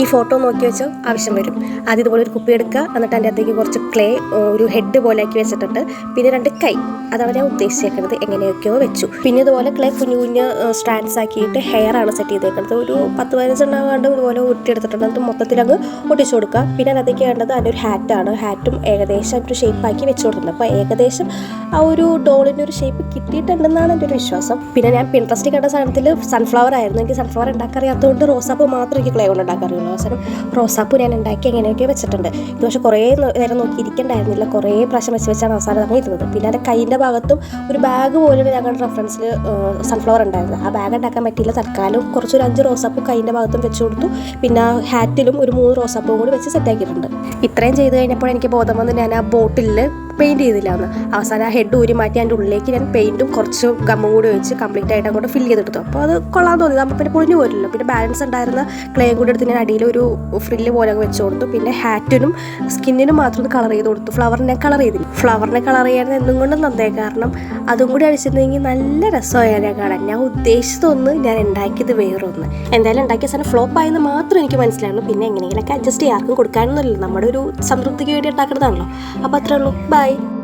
ഈ ഫോട്ടോ നോക്കി വെച്ചോ ആവശ്യം വരും. ആദ്യം ഇതുപോലെ ഒരു കുപ്പി എടുക്കുക എന്നിട്ട് അതിന്റെ അകത്തേക്ക് കുറച്ച് ക്ലേ ഒരു ഹെഡ് പോലെ ആക്കി വെച്ചിട്ടുണ്ട്. പിന്നെ രണ്ട് കൈ. അതാണ് ഞാൻ ഉദ്ദേശിച്ചേക്കുന്നത്. എങ്ങനെയൊക്കെയോ വെച്ചു. പിന്നെ ഇതുപോലെ ക്ലേ കുഞ്ഞു കുഞ്ഞ് സ്ട്രാൻഡ്സ് ആക്കിയിട്ട് ഹെയർ ആണ് സെറ്റ് ചെയ്തേക്കുന്നത്. ഒരു പത്ത് പതിനഞ്ച് എണ്ണാണ്ട് ഇതുപോലെ ഒട്ടിയെടുത്തിട്ടുണ്ട് അത് മൊത്തത്തിൽ അങ്ങ് ഒട്ടിച്ചു കൊടുക്കുക. പിന്നെ അതിനകത്തേക്ക് വേണ്ടത് അതിന്റെ ഒരു ഹാറ്റാണ് ഹാറ്റും ഏകദേശം ഒരു ഷേപ്പാക്കി വെച്ച് കൊടുത്തിട്ടുണ്ട്. അപ്പോൾ ഏകദേശം ആ ഒരു ഡോളിന്റെ ഒരു ഷേപ്പ് കിട്ടിയിട്ടുണ്ടെന്നാണ് എന്റെ ഒരു വിശ്വാസം. പിന്നെ ഞാൻ പിൻട്രസ്റ്റ് കണ്ട സാധനത്തിൽ സൺഫ്ലവർ ആയിരുന്നു. എനിക്ക് സൺഫ്ലവർ ഉണ്ടാക്കാറിയാത്തതുകൊണ്ട് റോസാപ്പ് മാത്രം എനിക്ക് ക്ലേ കൊണ്ട് ഉണ്ടാക്കാറിയുള്ളൂ അവസാനം റോസാപ്പൂ ഞാൻ ഉണ്ടാക്കി എങ്ങനെയൊക്കെ വെച്ചിട്ടുണ്ട്. ഇത് പക്ഷേ കുറേ നേരം നോക്കി ഇരിക്കണ്ടായിരുന്നില്ല. കുറേ പ്രാവശ്യം വെച്ച് വെച്ചാണ് അവസാനം തന്നെ ഇരുന്നത്. പിന്നെ എന്റെ കൈയിന്റെ ഭാഗത്തും ഒരു ബാഗ് പോലും ഞങ്ങളുടെ റെഫറൻസിൽ സൺഫ്ലവർ ഉണ്ടായിരുന്നു. ആ ബാഗ് ഉണ്ടാക്കാൻ പറ്റിയില്ല. തൽക്കാലം കുറച്ചൊരു അഞ്ച് റോസാപ്പൂ കൈയിന്റെ ഭാഗത്തും വെച്ച് കൊടുത്തു. പിന്നെ ഹാറ്റിലും ഒരു മൂന്ന് റോസാപ്പും കൂടി വെച്ച് സെറ്റാക്കിയിട്ടുണ്ട് ഇത്രയും ചെയ്ത് കഴിഞ്ഞപ്പോൾ എനിക്ക് ബോധം വന്ന്. ഞാൻ ആ ബോട്ടിൽ പെയിന്റ് ചെയ്തില്ല എന്ന് അവസാനം ആ ഹെഡ് ഊരി മാറ്റി അതിന്റെ ഉള്ളിലേക്ക് ഞാൻ പെയിന്റും കുറച്ച് ഗമ്മും കൂടി വെച്ച് കംപ്ലീറ്റ് ആയിട്ട് അങ്ങോട്ട് ഫില്ല് ചെയ്തെടുത്തു. അപ്പോൾ അത് കൊള്ളാൻ തോന്നി. നമ്മൾ പിന്നെ പൊളിഞ്ഞു പോരില്ലല്ലോ പിന്നെ ബാലൻസ് ഉണ്ടായിരുന്ന ക്ലേയും കൂടി എടുത്ത് ഞാൻ അടിയിൽ ഒരു ഫ്രില്ല് പോലെ വെച്ച് കൊടുത്തു. പിന്നെ ഹാറ്റിനും സ്കിന്നിനും മാത്രം കളർ ചെയ്ത് കൊടുത്തു. ഫ്ലവറിനെ കളർ ചെയ്തില്ല. ഫ്ലവറിനെ കളർ ചെയ്യാൻ എന്നും കൊണ്ടും നന്നേ. കാരണം അതും കൂടി അടിച്ചിരുന്നെങ്കിൽ നല്ല രസമായിരുന്നു കാണാൻ. ഞാൻ ഉദ്ദേശിച്ചതൊന്ന് ഞാൻ ഉണ്ടാക്കിയത് വേറൊന്ന്. എന്തായാലും ഉണ്ടാക്കിയ സാധനം ഫ്ലോപ്പ് ആയെന്ന് മാത്രം എനിക്ക് മനസ്സിലായിരുന്നു. പിന്നെ എങ്ങനെയെങ്കിലൊക്കെ അഡ്ജസ്റ്റ് ചെയ്യാർക്കും കൊടുക്കാനൊന്നുമില്ല നമ്മുടെ ഒരു സംതൃപ്തിക്ക് വേണ്ടി ഉണ്ടാക്കുന്നതാണല്ലോ. അപ്പോൾ അത്രേ ഉള്ളൂ. Bye Bye.